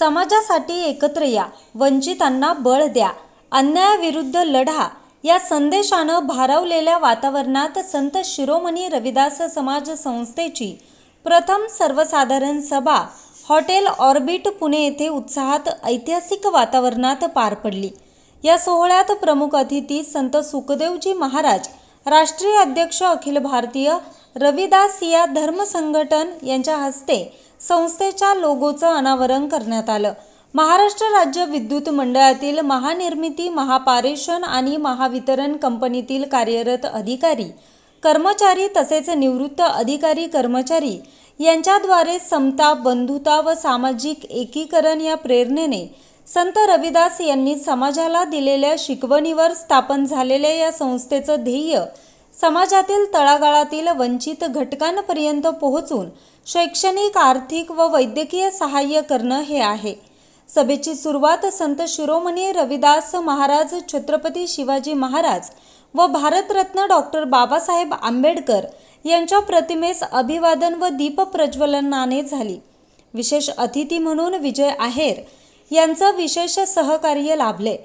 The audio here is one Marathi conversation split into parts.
समाजासाठी एकत्र या वंचितांना बळ द्या अन्यायाविरुद्ध लढा या संदेशानं भारावलेल्या वातावरणात संत शिरोमणी रविदास समाज संस्थेची प्रथम सर्वसाधारण सभा हॉटेल ऑर्बिट पुणे येथे उत्साहात ऐतिहासिक वातावरणात पार पडली. या सोहळ्यात प्रमुख अतिथी संत सुखदेवजी महाराज राष्ट्रीय अध्यक्ष अखिल भारतीय रविदास या धर्म संघटन यांच्या हस्ते संस्थेच्या लोगोचं अनावरण करण्यात आलं. महाराष्ट्र राज्य विद्युत मंडळातील महानिर्मिती महापारेषण आणि महावितरण कंपनीतील कार्यरत अधिकारी कर्मचारी तसेच निवृत्त अधिकारी कर्मचारी यांच्याद्वारे समता बंधुता व सामाजिक एकीकरण या प्रेरणेने संत रविदास यांनी समाजाला दिलेल्या शिकवणीवर स्थापन झालेल्या या संस्थेचं ध्येय समाजातील तळागाळातील वंचित घटकांपर्यंत पोहोचून शैक्षणिक आर्थिक व वैद्यकीय सहाय्य करणं हे आहे. सभेची सुरुवात संत शिरोमणी रविदास महाराज छत्रपती शिवाजी महाराज व भारतरत्न डॉक्टर बाबासाहेब आंबेडकर यांच्या प्रतिमेस अभिवादन व दीप प्रज्वलनाने झाली. विशेष अतिथी म्हणून विजय आहेर यांचं विशेष सहकार्य लाभले.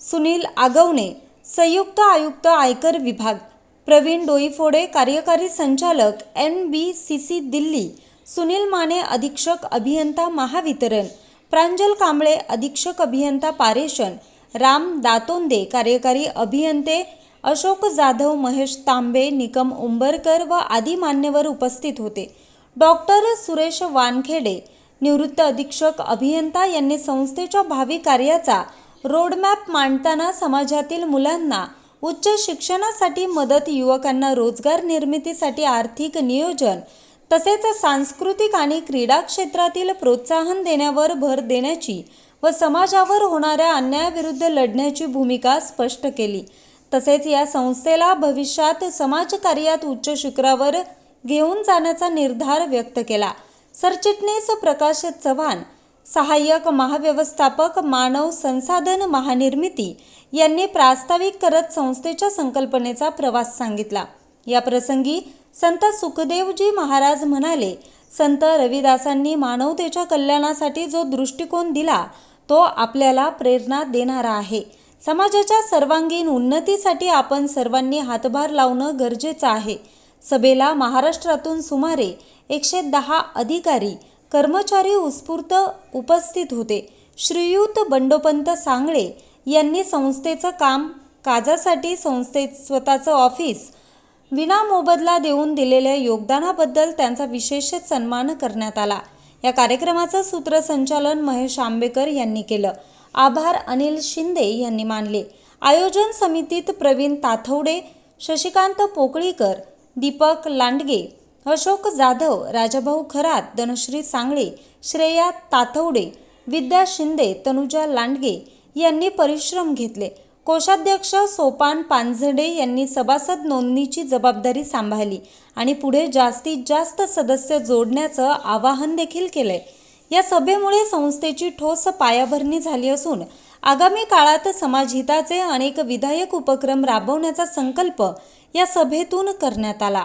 सुनील आगवणे संयुक्त आयुक्त आयकर विभाग. प्रवीण डोईफोडे कार्यकारी संचालक N B C C Delhi Sunil Mane अधीक्षक अभियंता महावितरण प्रांजल कांबळे अधीक्षक अभियंता पारेषण राम दातोंदे कार्यकारी अभियंते अशोक जाधव महेश तांबे निकम उंबरकर व आदी मान्यवर उपस्थित होते. डॉक्टर सुरेश वानखेडे निवृत्त अधीक्षक अभियंता यांनी संस्थेच्या भावी कार्याचा रोडमॅप मांडताना समाजातील मुलांना उच्च शिक्षणासाठी मदत युवकांना रोजगार निर्मितीसाठी आर्थिक नियोजन तसेच सांस्कृतिक आणि क्रीडा क्षेत्रातील प्रोत्साहन देण्यावर भर देण्याची व समाजावर होणाऱ्या अन्यायाविरुद्ध लढण्याची भूमिका स्पष्ट केली. तसेच या संस्थेला भविष्यात समाजकार्यात उच्च शिखरावर घेऊन जाण्याचा निर्धार व्यक्त केला. सरचिटणीस प्रकाश चव्हाण सहाय्यक महाव्यवस्थापक मानव संसाधन महानिर्मिती यांनी प्रास्ताविक करत संस्थेच्या संकल्पनेचा प्रवास सांगितला. या प्रसंगी संत सुखदेवजी महाराज म्हणाले संत रविदासांनी मानवतेच्या कल्याणासाठी जो दृष्टिकोन दिला तो आपल्याला प्रेरणा देणारा आहे. समाजाच्या सर्वांगीण उन्नतीसाठी आपण सर्वांनी हातभार लावणं गरजेचं आहे. सभेला महाराष्ट्रातून सुमारे एकशे दहा अधिकारी कर्मचारी उत्स्फूर्त उपस्थित होते. श्रीयुत बंडोपंत सांगळे यांनी संस्थेचं काम काजासाठी संस्थेत स्वतःचं ऑफिस विना मोबदला देऊन दिलेल्या योगदानाबद्दल त्यांचा विशेष सन्मान करण्यात आला. या कार्यक्रमाचं सूत्रसंचालन महेश आंबेकर यांनी केलं. आभार अनिल शिंदे यांनी मानले. आयोजन समितीत प्रवीण ताथवडे शशिकांत पोकळीकर दीपक लांडगे अशोक जाधव राजाभाऊ खरात धनश्री सांगळे श्रेया ताथवडे विद्या शिंदे तनुजा लांडगे यांनी परिश्रम घेतले. कोषाध्यक्ष सोपान पानझडे यांनी सभासद नोंदणीची जबाबदारी सांभाळली आणि पुढे जास्तीत जास्त सदस्य जोडण्याचं आवाहन देखील केलंय. या सभेमुळे संस्थेची ठोस पायाभरणी झाली असून आगामी काळात समाजहिताचे अनेक विधायक उपक्रम राबवण्याचा संकल्प या सभेतून करण्यात आला.